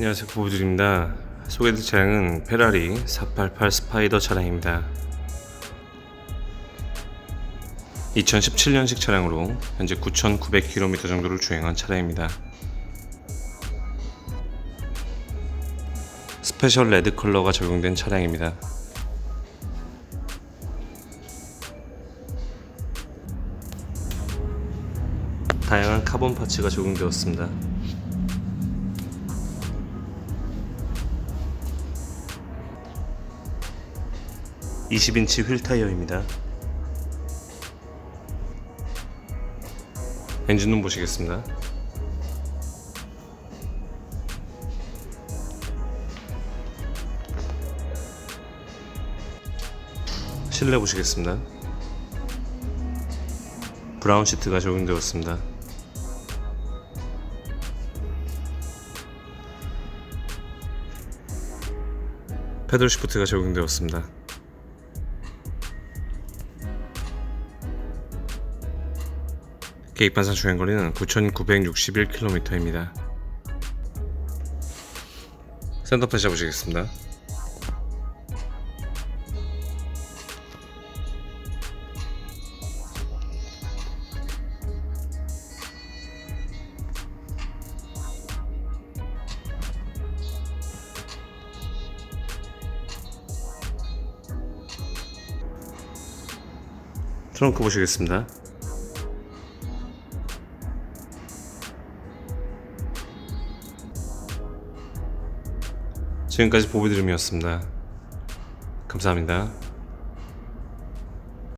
안녕하세요 부부들입니다. 소개해드릴 차량은 페라리 488 스파이더 차량입니다. 2017년식 차량으로 현재 9,900km 정도를 주행한 차량입니다. 스페셜 레드 컬러가 적용된 차량입니다. 다양한 카본 파츠가 적용되었습니다. 20인치 휠 타이어입니다. 엔진룸 보시겠습니다. 실내 보시겠습니다. 브라운 시트가 적용되었습니다. 패들 시프트가 적용되었습니다. 계획반사 주행거리는 9,961km입니다. 센터페 잡으시겠습니다. 트렁크 보시겠습니다. 지금까지 보비드림이었습니다. 감사합니다.